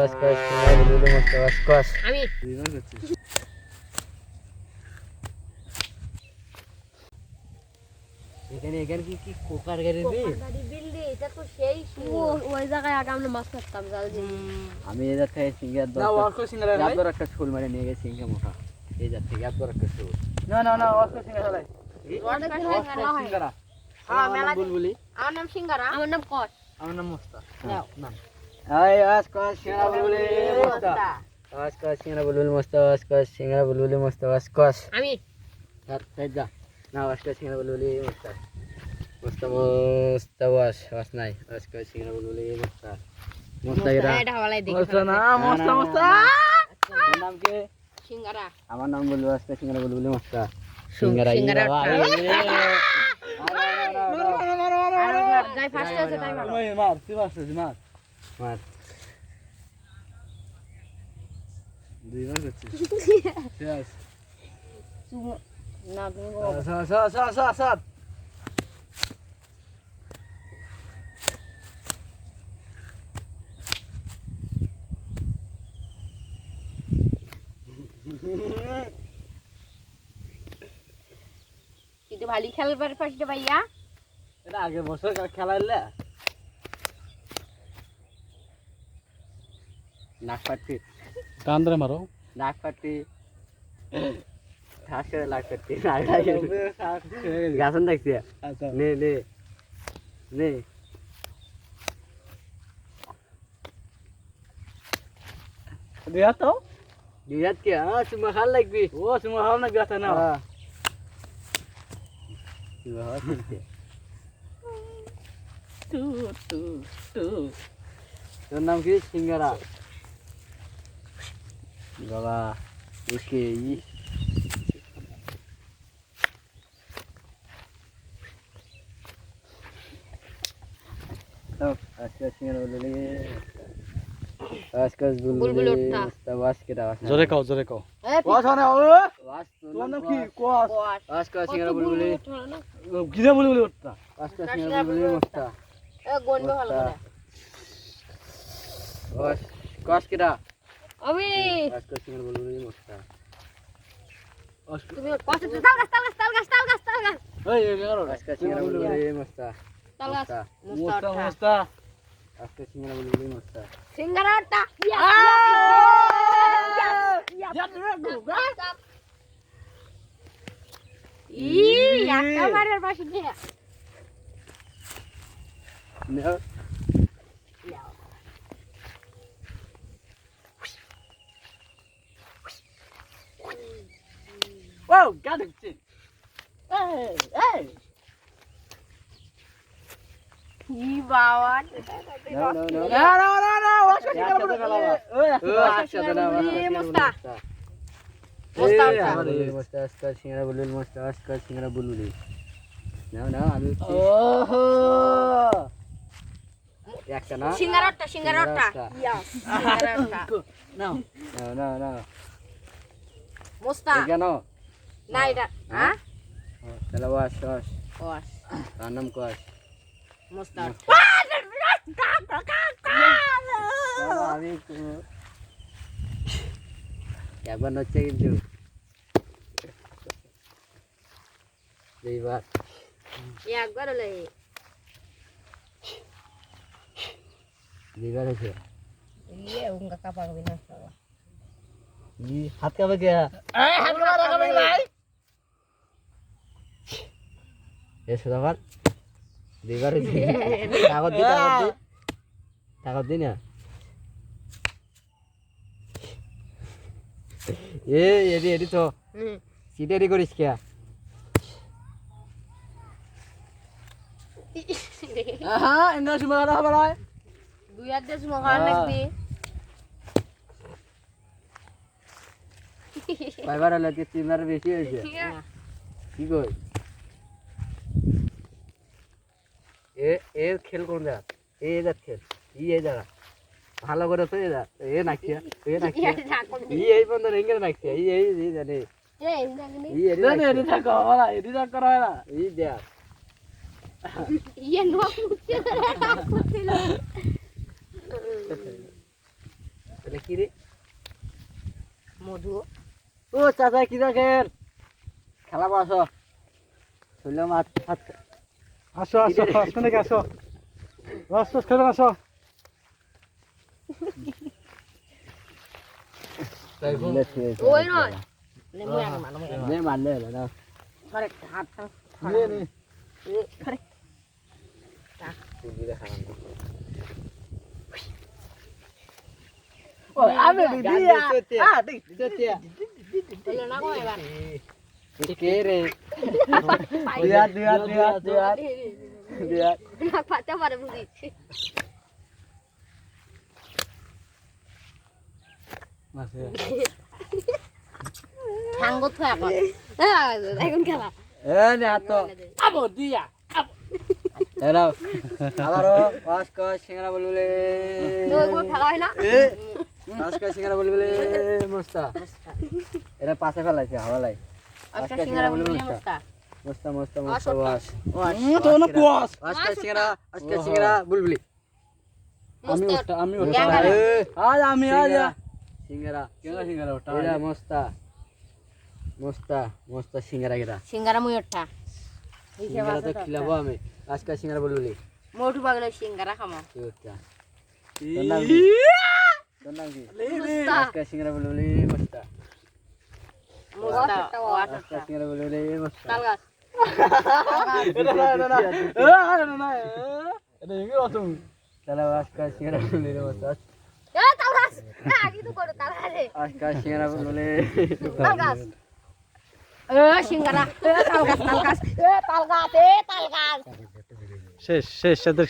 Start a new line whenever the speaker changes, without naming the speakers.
কস কস সিঙ্গারা বুলবুলি মস্ত কস কস
আমি
এখানে এখানে কি কি কোকার গাড়ি রে
বিল্ডি এটা তো সেই ওই জায়গায় আগে আমরা মাছ ধরতাম জাল দিয়ে।
আমি এই জাত থেকে সিঙ্গার
না সিঙ্গারা
বড় একটা ছোল মারে নিয়ে গেছি সিঙ্গা মোটা। এই থেকে একটা ছোল।
না না না সিঙ্গারা করে সিঙ্গারা
হ্যাঁ,
আমার নাম বুলবুলি।
আমার নাম সিঙ্গারা। আমার নাম কস
আমার নাম মোস্তা।
নাও।
না
আমার নাম বলব আজকে সিঙ্গারা বুলবুলি মস্ত
সিঙ্গারা
সিঙ্গারা
যাই ফার্স্ট আছে তাই ভালো
ওই মার মার
মার।
দুইবার করছিস শেষ
না তুমি
সাত সাত সাত সাত সাত
কিন্তু ভালো খেলবার পাশে ভাইয়া।
এটা আগের বছর খেলাইলে।
নাক পাটি
কান ধরে মারো
নাক পাটি ঠাস করে নাক পাটি গাছন দেখছি
আচ্ছা
নে নে নে
দিয়া তো
বিরাট কে হ্যাঁ তুমি খাল লাগবি
ও তোমার হাল না গাছ না
হ্যাঁ তুমি হাল লাগবি
টু টু টু
তোর নাম কি সিঙ্গারা বাবা ওকে ই আজকে সিঙ্গারা বললি আজকে
বুলবুল উঠতা।
তব আজকে দাও
জোরে কাও জোরে কাও
কস
সিঙ্গারা বুলবুলি
কিরে বলি বলি ওটা
আজকে সিঙ্গারা বুলবুলি মস্তা
এ গনবে ভালো করে
কস কস কিরা
আমি
আজকে সিঙ্গারা বুলবুলি মস্তা
তুমি কষ্ট তাল গাছ তাল গাছ তাল গাছ তাল গাছ তাল গাছ
এই এই বেরো
আজকে সিঙ্গারা বুলবুলি মস্তা
তাল গাছ
মোস্তা
মুস্তা
মোস্তা
আজকে সিঙ্গারা বুলবুলি মস্তা
সিঙ্গারা টা ই একটা মারের পাশে দিয়ে
No.
Whoa, got it. Hey, hey.
No, no, no.
No, no, no, no. Watch
Oh,
মস্তা। মস্তা
singara bulbul, mostar, askar singara bulbuli. No, no, আমি উঠছি।
Oh.
একটা না?
সিঙ্গারাটা সিঙ্গারাটা। ইয়াস সিঙ্গারাটা
Now.
No, no, no. কেন?
না এটা হ্যাঁ?
তাহলে ওয়াশ।
কস
তার নাম আমি একবার নচ্ছে কিন্তু।
একবার হলে
দুইবার হয়েছে।
ইয়ে উঙ্গা কাপা কবি না
ই, হাত কাঁপে কে? এ সুধাবার দুইবার হয়েছে কাগজ দি কাগজ দি কাগজ দি না? এ এডি এডি তো।
হুম।
করিস কে?
Aha, enggak cuma ada apa lah.
দুই হাত দিয়ে মহান লাগবে
কয়বার হলো কি তিনবার বেশি হয়েছে কি কই এ এ খেল কোন জায়গা এ এদার খেল ই এই জায়গা ভালো করে তো এদা এ নাকিয়া এ নাকিয়া ই এই বন্ধ রেঙ্গে নাকিয়া ই এই ই জানে। ই ই
ইয়ে নোয়া মুখে
তাহলে কি রে?
মধু।
ও চাচা কি দেখেন? খেলা আসো শুনলাম হাত হাত
আসো আসো আসো নাকি আসো রস টস খেলেন আসো
ওই নয়
নে মারলে না
নিয়ে নি
আমি দিয়া
বলল না গো এবার
কে রে
নে
হাত
খেলা হয় না
পাঁচ কয় সিঙ্গারা বলবলে। মস্তা। এরা পাশে ফেলাইছে হাওয়ালাই
আজকে
আজকে
মস্তা
মস্তা মস্তা। বাস।
তো না কুয়াস
পাঁচ কয় সিঙ্গারা আজকে সিঙ্গারা বুলবুলি
আমি
মস্তা
ওটা আমি ওটা। আজ আমি আজ
সিঙ্গারা।
কেনা সিঙ্গারা ওটা?
এরা মস্তা। মস্তা মস্তা সিঙ্গারা গেরা
সিঙ্গারা মুই ওঠা।
সিঙ্গারা তো খিলাবো আমি। আজকে সিঙ্গারা বলবুলি
মোটু পাগলে সিঙ্গারা খামো।
হচ্ছে? তোর নাম কি? তোর নাম কি? আজকে সিঙ্গারা বলবুলি
শেষ শেষ